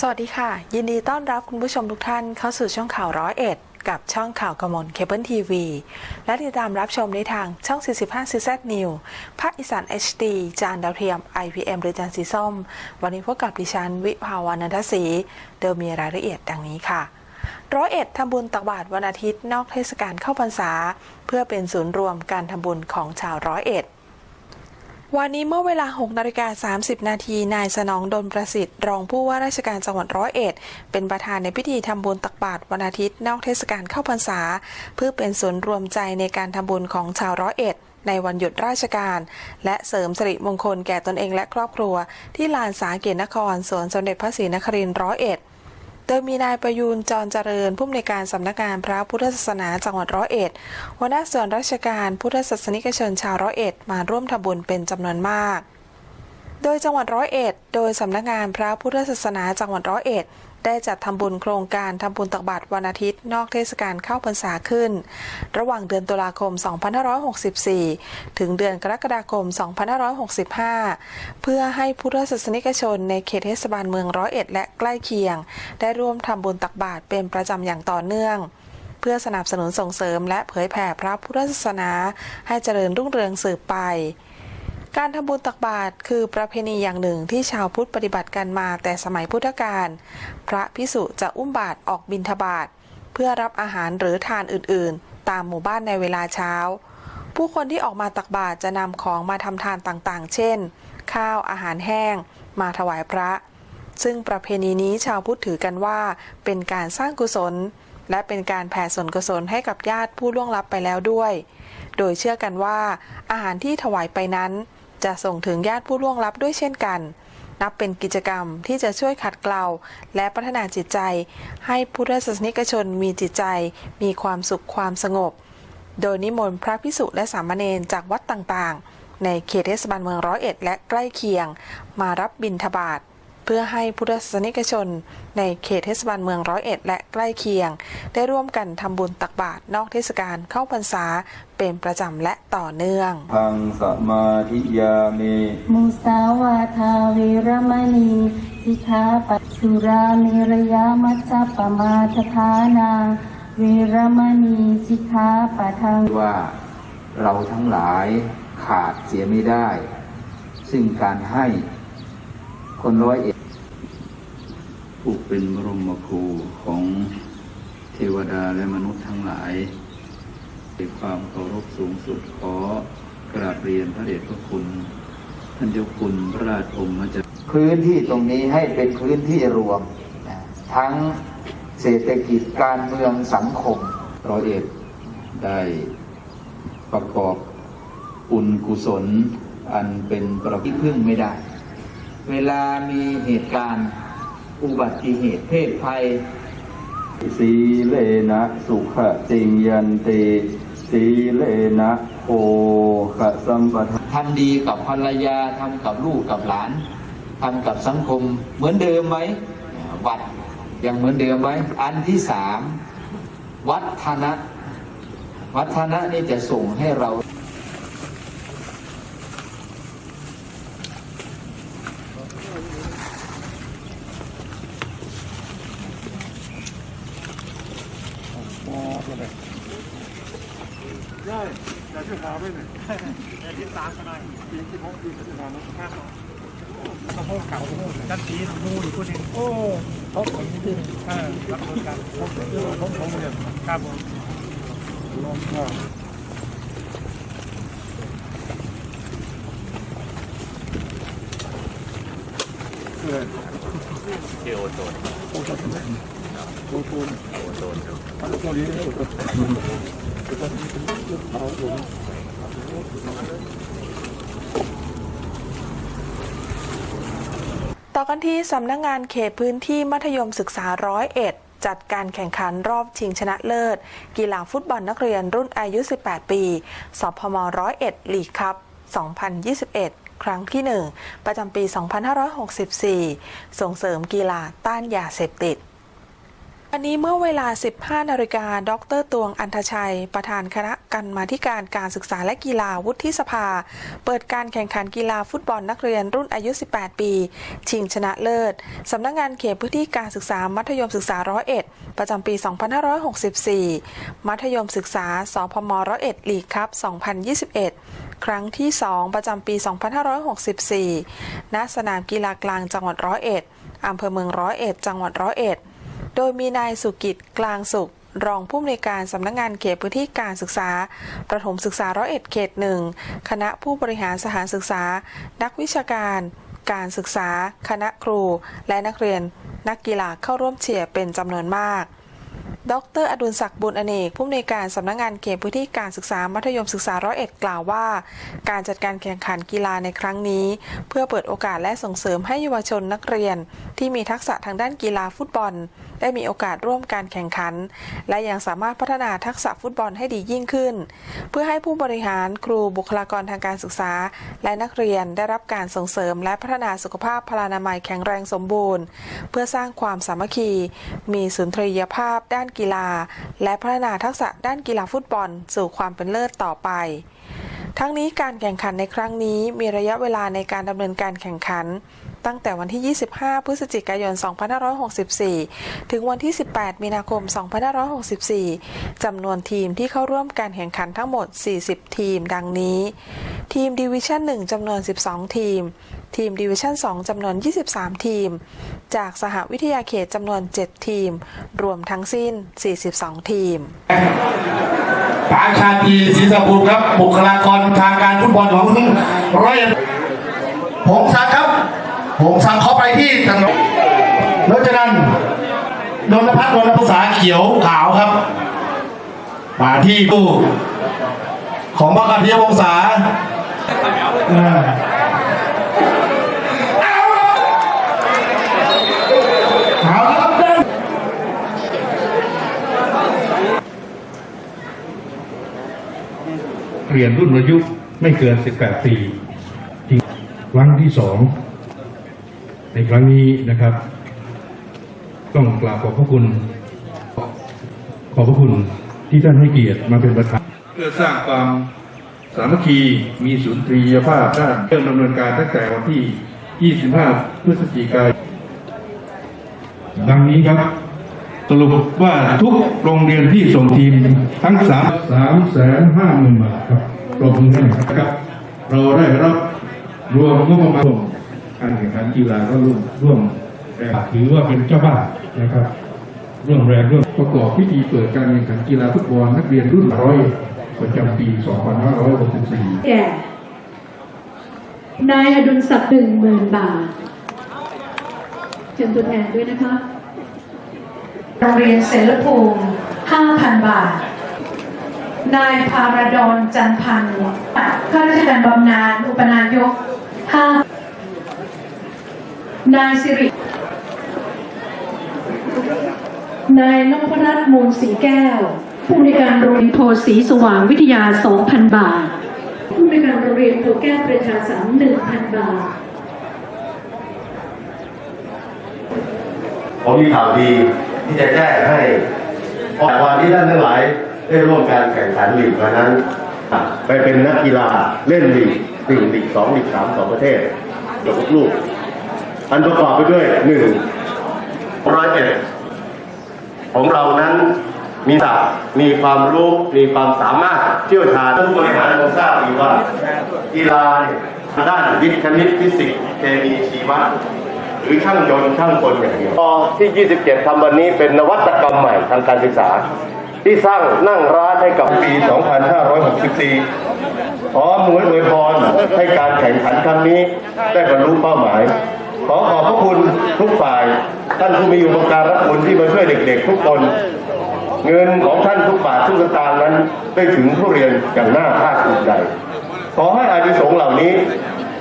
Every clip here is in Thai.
สวัสดีค่ะ ยินดีต้อนรับคุณผู้ชมทุกท่านเข้าสู่ช่องข่าวร้อยเอ็ดกับช่องข่าวกมลเคเบิลทีวีและติดตามรับชมในทางช่อง 45 CZ New ภาคอีสาน HD จานดาวเทียม IPM หรือจานสีส้ม วันนี้พบกับดิฉัน วิภาวานันทศรีเดิมมีรายละเอียดดังนี้ค่ะร้อยเอ็ดทำบุญตักบาตรวันอาทิตย์นอกเทศกาลเข้าพรรษา เพื่อเป็นศูนย์รวมการทำบุญของชาวร้อยเอ็ด วันนี้เมื่อเวลา6นาฬิกา30 นาที นายสนองดลประสิทธิ์ รองผู้ว่าราชการจังหวัดร้อยเอ็ด เป็นประธานในพิธีทำบุญตักบาตรวันอาทิตย์นอกเทศกาลเข้าพรรษา เพื่อเป็นศูนย์รวมใจในการทำบุญของชาวร้อยเอ็ดในวันหยุดราชการ และเสริมสิริมงคลแก่ตนเองและครอบครัว ที่ลานสาเกตนครสวนสมเด็จพระศรีนครินทร์ร้อยเอ็ด โดยมีนายประยูนจรเจริญผู้อำนวยการสำนักงานพระพุทธศาสนาจังหวัดร้อยเอ็ดหัวหน้าส่วนราชการพุทธศาสนิกชนชาวร้อยเอ็ดมาร่วมทำบุญเป็นจำนวนมาก โดยจังหวัดร้อยเอ็ด โดยสำนักงานพระพุทธศาสนาจังหวัดร้อยเอ็ด ได้จัดทำบุญโครงการทำบุญตักบาตรวันอาทิตย์ นอกเทศกาลเข้าพรรษาขึ้น ระหว่างเดือนตุลาคม 2564 ถึงเดือนกรกฎาคม 2565 เพื่อให้พุทธศาสนิกชนในเขตเทศบาลเมืองร้อยเอ็ดและใกล้เคียง ได้ร่วมทำบุญตักบาตรเป็นประจำอย่างต่อเนื่องเพื่อสนับสนุนส่งเสริมและเผยแผ่พระพุทธศาสนาให้เจริญรุ่งเรืองสืบไป การทำบุญตักบาตรคือประเพณีอย่างหนึ่งที่ชาวพุทธปฏิบัติกันมาแต่สมัยพุทธกาล พระพิสุจะอุ้มบาตรออกบิณฑบาตเพื่อรับอาหารหรือทานอื่นๆ ตามหมู่บ้านในเวลาเช้า ผู้คนที่ออกมาตักบาตรจะนำของมาทำทานต่างๆ เช่น ข้าวอาหารแห้ง มาถวายพระ ซึ่งประเพณีนี้ชาวพุทธถือกันว่าเป็นการสร้างกุศล และเป็นการแผ่ส่วนกุศลให้กับญาติผู้ล่วงลับไปแล้วด้วย โดยเชื่อกันว่าอาหารที่ถวายไปนั้น จะส่งถึงญาติผู้ล่วงลับด้วยเช่นกัน นับเป็นกิจกรรมที่จะช่วยขัดเกลาและพัฒนาจิตใจ ให้พุทธศาสนิกชนมีจิตใจ มีความสุขความสงบ โดยนิมนต์พระพิสุและสามเณรจากวัดต่างๆ ในเขตเทศบาลเมืองร้อยเอ็ดและใกล้เคียง มารับบิณฑบาต เพื่อให้พุทธศาสนิกชน ในเขตเทศบาลเมืองร้อยเอ็ดและใกล้เคียง ได้ร่วมกันทำบุญตักบาตรนอกเทศกาลเข้าพรรษาเป็นประจำและต่อเนื่องพังสมาธิยามิมุสาวาทาเวรมณีสิกขาปัจสุราเมรยามัจจปมาทฐานาเวรมณีสิกขาปะทังว่าเราทั้งหลายขาดเสียไม่ได้ ซึ่งการให้คนร้อยเอ็ด ผู้เป็นบรมครูของเทวดาและมนุษย์ทั้งหลายด้วยความเคารพสูงสุดขอกราบเรียนพระเดชพระคุณ ท่านเจ้าคุณพระราชโอมมาจากพื้นที่ตรงนี้ให้เป็นพื้นที่รวมนะทั้งเศรษฐกิจการเมืองสังคมร้อยเอ็ดได้ประกอบอุณกุศลอันเป็นประที่พึ่งไม่ได้ เวลามีเหตุการณ์ อุบัติเหตุเพศภัย สีเลนะสุขติงยันติสีเลนะโภคสัมปทาทำดีกับภรรยาทำกับลูกกับหลานทำกับสังคมเหมือนเดิมไหมวัดยังเหมือนเดิมไหมอันที่สามวัฒนะ วัฒนะนี่จะส่งให้เรา แต่ชื่อขาวไม่หนึ่งแต่ที่สามก็ได้ปีที่หกปีที่สามนะครับเขาห้องเก่าด้านสีมูอยู่คนหนึ่งโอ้เขาผมนี่ดิเออรับรถกันผมผมผมเนี่ยครับผมลงก็เออเกี่ยวโซนโอ้โซนโอ้โซนโอ้โซนครับตัวนี้ ต่อกันที่สำนักงงานเขตพื้นที่มัธยมศึกษาร้อยเอ็ดจัดการแข่งขันรอบชิงชนะเลิศ กีฬาฟุตบอลนักเรียนรุ่นอายุ 18 ปี สพมร้อยเอ็ดลีกคัพ2021 ครั้งที่ 1 ประจำปี 2564 ส่งเสริมกีฬาต้านยาเสพติด วันนี้เมื่อเวลา 15 นาฬิกา ดร ตวง อันทชัย ประธานคณะกรรมาธิการการศึกษาและกีฬาวุฒิสภา เปิดการแข่งขันกีฬาฟุตบอลนักเรียนรุ่นอายุ 18 ปี ชิงชนะเลิศ สำนักงานเขตพื้นที่การศึกษามัธยมศึกษาร้อยเอ็ดประจำปี 2564 มัธยมศึกษา สพมร้อยเอ็ดลีกครับ 2021 ครั้งที่ 2 ประจำปี 2564 ณ สนามกีฬากลางจังหวัดร้อยเอ็ดอำเภอเมืองร้อยเอ็ด จังหวัดร้อยเอ็ด โดยมีนายสุกิจกลางสุข รองผู้อำนวยการสำนักงานเขตพื้นที่การศึกษา ประถมศึกษาร้อยเอ็ดเขตหนึ่งคณะผู้บริหารสถานศึกษา นักวิชาการ การศึกษา คณะครู และนักเรียน นักกีฬาเข้าร่วมเชียร์เป็นจำนวนมาก ดรอดุลศักดิ์บุญอเนก ผู้อำนวยการสำนักงานเขตพื้นที่การศึกษามัธยมศึกษาร้อยเอ็ดกล่าวว่า การจัดการแข่งขันกีฬาในครั้งนี้ เพื่อเปิดโอกาสและส่งเสริมให้เยาวชนนักเรียน ที่มีทักษะทางด้านกีฬาฟุตบอล ได้มีโอกาสร่วมการแข่งขัน และยังสามารถพัฒนาทักษะฟุตบอลให้ดียิ่งขึ้น เพื่อให้ผู้บริหารครูบุคลากรทางการศึกษา และนักเรียนได้รับการส่งเสริม และพัฒนาสุขภาพพลานามัยแข็งแรงสมบูรณ์ เพื่อสร้างความสามัคคี มีสุนทรียภาพด้านกีฬา และพัฒนาทักษะด้านกีฬาฟุตบอล สู่ความเป็นเลิศต่อไป ทั้งนี้การแข่งขันในครั้งนี้มีระยะเวลาในการดำเนินการแข่งขัน ตั้งแต่วันที่ 25 พฤศจิกายน 2564 ถึงวันที่ 18 มีนาคม 2564 จำนวนทีมที่เข้าร่วมการแข่งขันทั้งหมด 40 ทีมดังนี้ ทีมดิวิชั่น 1 จำนวน 12 ทีม ทีมดิวิชั่น 2 จำนวน 23 ทีม จากสหวิทยาเขตจำนวน 7 ทีม รวมทั้งสิ้น 42 ทีมปาชาตีศรีสะภูมิครับบุคลากรทางการฟุตบอลของร้อยเอ็ดหงสังครับ หงสังเขาไปที่ถนนรจนันท์นนพัฒน์นนภาษาเขียวขาวครับ มาที่ตู้ของพระกัตยวงศาเอาละครับเปลี่ยนรุ่นอายุไม่เกิน 18 ปีครั้งที่สอง ในครั้งนี้นะครับ ต้องกราบขอบพระคุณ ขอบพระคุณที่ท่านให้เกียรติมาเป็นประธานเพื่อสร้างความสามัคคีมีสุนทรียภาพด้านเริ่มดำเนินการตั้งแต่วันที่ 25 พฤศจิกายนดังนี้ครับสรุปว่าทุกโรงเรียนที่ส่งทีมทั้งสามสามแสนห้าหมื่นบาทครับปรบมือให้หน่อยครับ เราได้รับรวมงบประมาณ การแข่งขันกีฬาก็ร่วมร่วมแรงถือว่าเป็นเจ้าบ้านนะครับ ร่วมแรงร่วมประกอบพิธีเปิดการแข่งขันกีฬาฟุตบอลนักเรียนรุ่นร้อยประจำปี 2564 แก่นายอดุลศักดิ์หนึ่งหมื่นบาท เชิญตัวแทนด้วยนะคะโรงเรียนเสรภูมิห้าพันบาท นายพาราดอนจันพันธ์ข้าราชการบำนาญอุปนายกห้า นายสิริ นายนพรัตน์มูลสีแก้ว ผู้ในการโรงเรียนโพสีสว่างวิทยา 2,000 บาท ผู้ในการโรงเรียนโพแก้วประชาสัม1,000 บาท ผมมีข่าวดีที่จะแจ้งให้แต่วันที่ท่านทั้งหลายได้ร่วมการแข่งขันลีกวันนั้น ไปเป็นนักกีฬาเล่นลีกหนึ่งลีกสองลีกสามสองประเทศยกลูก อันประกอบไปด้วยหนึ่งร้อยเอ็ดของเรานั้นมีศักดิ์มีความรู้มีความสามารถเชี่ยวชาญผู้บริหารคงทราบดีว่ากีฬาเนี่ยทางด้านวิทย์คณิตฟิสิกส์เคมีชีวะหรือช่างยนต์ช่างกลอย่างเดียวพอที่ 27ทำวันนี้เป็นนวัตกรรมใหม่ทางการศึกษา ที่สร้างนั่งร้านให้กับปี 2564 ขอหมวยอวยพรให้การแข่งขันครั้งนี้ได้บรรลุเป้าหมาย ขอขอบพระคุณทุกฝ่าย ท่านผู้มีอุปการะคุณที่มาช่วยเด็ก ๆ ทุกคน เงินของท่านทุกบาททุกสตางค์นั้นได้ถึงผู้เรียนอย่างน่าภาคภูมิใจ ขอให้อานิสงส์เหล่านี้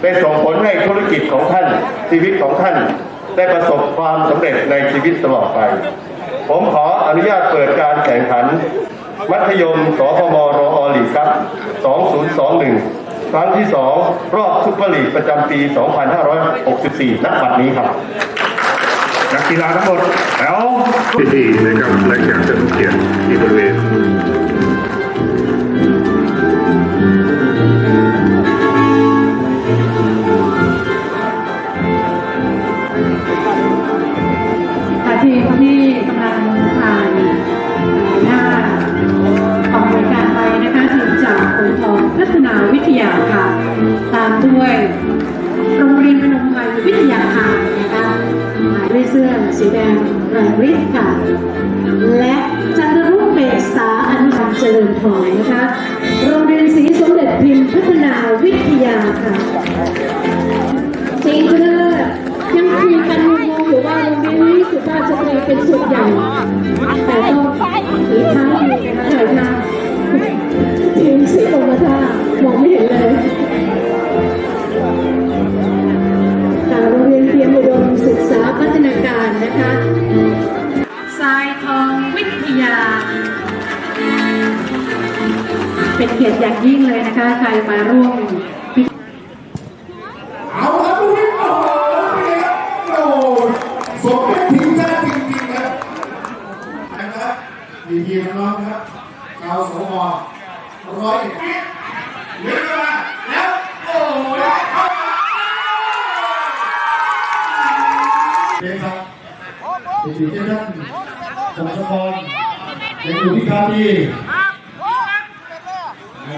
ได้ส่งผลให้ธุรกิจของท่านชีวิตของท่าน ได้ประสบความสำเร็จในชีวิตตลอดไป ผมขออนุญาตเปิดการแข่งขัน มัธยมสพมรอลีครับ 2021 ครั้งที่ 2 รอบซุปเปอร์ลีกประจำปี 2564ณบัดนี้ครับกีฬาทั้งหมดแล้วพิธีนะครับและแขกเชิญทุกเกียรติที่บริเวณ ด้วย โรงเรียนพนมไพรวิทยาคารนะคะหมายด้วยเสื้อสีแดงแรงฤทธิ์ค่ะ และจันทรุ่งเบกษาอนุพันธ์เจริญพรนะคะ โรงเรียนศรีสมเด็จพิมพ์พัฒนาวิทยาค่ะจริงๆเลยยังคุยกันงงอยู่ว่าโรงเรียนนี้สุภาพสตรีเป็นส่วนใหญ่แต่ต้องถือท้าอยู่นะคะถ่ายทางทีมสีกรมท่ามองไม่เห็นเลย แต่โรงเรียนเตรียมอุดมศึกษาพัฒนาการนะคะทรายทองวิทยา เป็นเกียรติอย่างยิ่งเลยนะคะใครมาร่วมพิธีเอาครับลูกนี้โอ้โหโอ้โหสมเป็นทีมชาติจริงๆครับนะครับดีทีน้องๆครับชาวสวร้อยเอ็ดเลี้ยงเข้ามาแล้วโอ้โหเข้ามาเด็กครับ เด็กๆเจ้าท่านผมสมพรยังอยู่ที่คาดี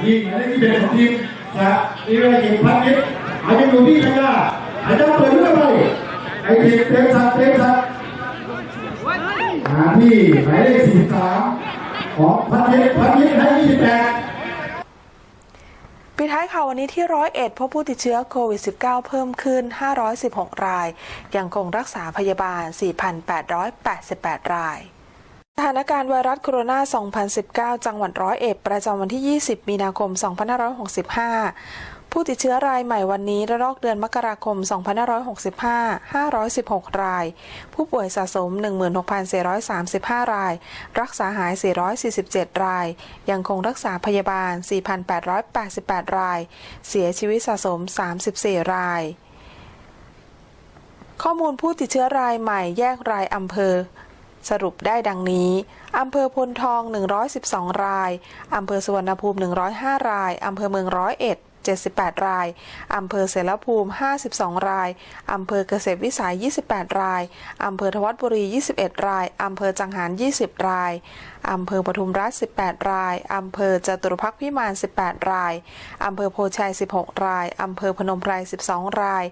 ที่หมายเลขที่เป็นของทีมนะนี่เวลาเก่งพันยิบอาจจะอยู่ที่ไหนะอาจจะเปิดเรื่องอะไรไอ้ทีมเต็มสัตว์เต็มสัตว์หาที่หมายเลขสี่สามของพันยิบพันยิบให้ยี่สิบแปด ท้ายข่าววันนี้ที่ร้อยเอ็ดพบผู้ติดเชื้อโควิด -19 เพิ่มขึ้น 516 ราย ยังคงรักษาพยาบาล 4,888 รายสถานการณ์ไวรัสโคโรนา 2019 จังหวัดร้อยเอ็ด ประจำวันที่ 20 มีนาคม 2565 ผู้ติดเชื้อรายใหม่วันนี้ระลอกเดือนมกราคม 2565 516 ราย ผู้ป่วยสะสม 16,435 ราย รักษาหาย 447 ราย ยังคงรักษาพยาบาล 4,888 ราย เสียชีวิตสะสม 34 ราย ข้อมูลผู้ติดเชื้อรายใหม่แยกรายอำเภอสรุปได้ดังนี้ อำเภอพลทอง 112 ราย อำเภอสุวรรณภูมิ 105 ราย อำเภอเมืองร้อยเอ็ด 78 ราย อำเภอเสรภูมิ 52 ราย อำเภอเกษตรวิสัย 28 ราย อำเภอทวัดบุรี 21 ราย อำเภอจังหาร 20 ราย อำเภอปทุมราช 18 ราย อำเภอจตุรพักษ์พิมาน 18 ราย อำเภอโพชัย 16 ราย อำเภอพนมไพร 12 ราย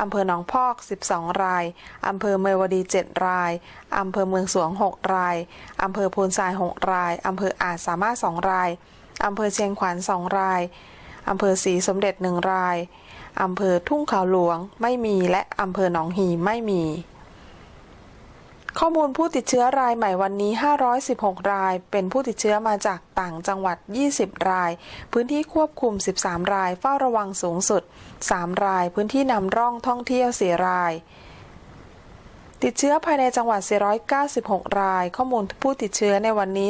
อำเภอหนองพอก 12 ราย อำเภอเมยวดี 7 ราย อำเภอเมืองสวง 6 ราย อำเภอโพนทราย 6 ราย อำเภออาจสามารถ 2 ราย อำเภอเชียงขวัญ 2 ราย อำเภอศรีสมเด็จ1ราย อำเภอทุ่งขาวหลวงไม่มีและอำเภอหนองฮีไม่มี ข้อมูลผู้ติดเชื้อรายใหม่วันนี้ 516 ราย เป็นผู้ติดเชื้อมาจากต่างจังหวัด 20 ราย พื้นที่ควบคุม 13 ราย เฝ้าระวังสูงสุด 3 ราย พื้นที่นำร่องท่องเที่ยว 4 ราย ติดเชื้อภายในจังหวัด 496 ราย ข้อมูลผู้ติดเชื้อในวันนี้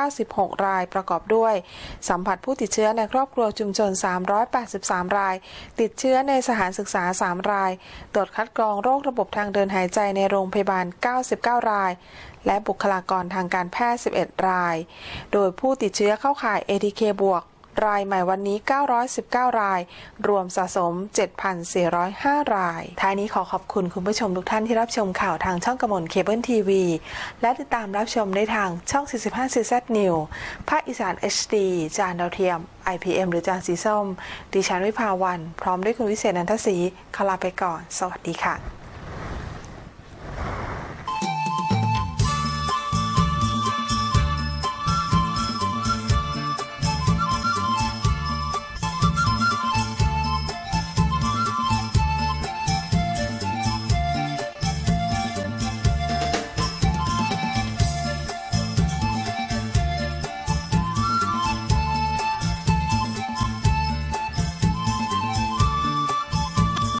496 ราย ประกอบด้วย สัมผัสผู้ติดเชื้อในครอบครัวชุมชน 383 ราย ติดเชื้อในสถานศึกษา 3 ราย ตรวจคัดกรองโรคระบบทางเดินหายใจในโรงพยาบาล 99 ราย และบุคลากรทางการแพทย์ 11 ราย โดยผู้ติดเชื้อเข้าข่าย ATK บวก รายใหม่วันนี้ 919 ราย รวมสะสม 7,405 ราย ท้ายนี้ขอขอบคุณคุณผู้ชมทุกท่านที่รับชมข่าวทางช่องกระมวลเคเบิลทีวี และติดตามรับชมได้ทางช่อง 45 CZ New ภาคอีสาน HD จานดาวเทียม IPM หรือจานสีส้ม ดิฉันวิภาวัน พร้อมด้วยคุณวิเศษนันทศรีขลาไปก่อน สวัสดีค่ะ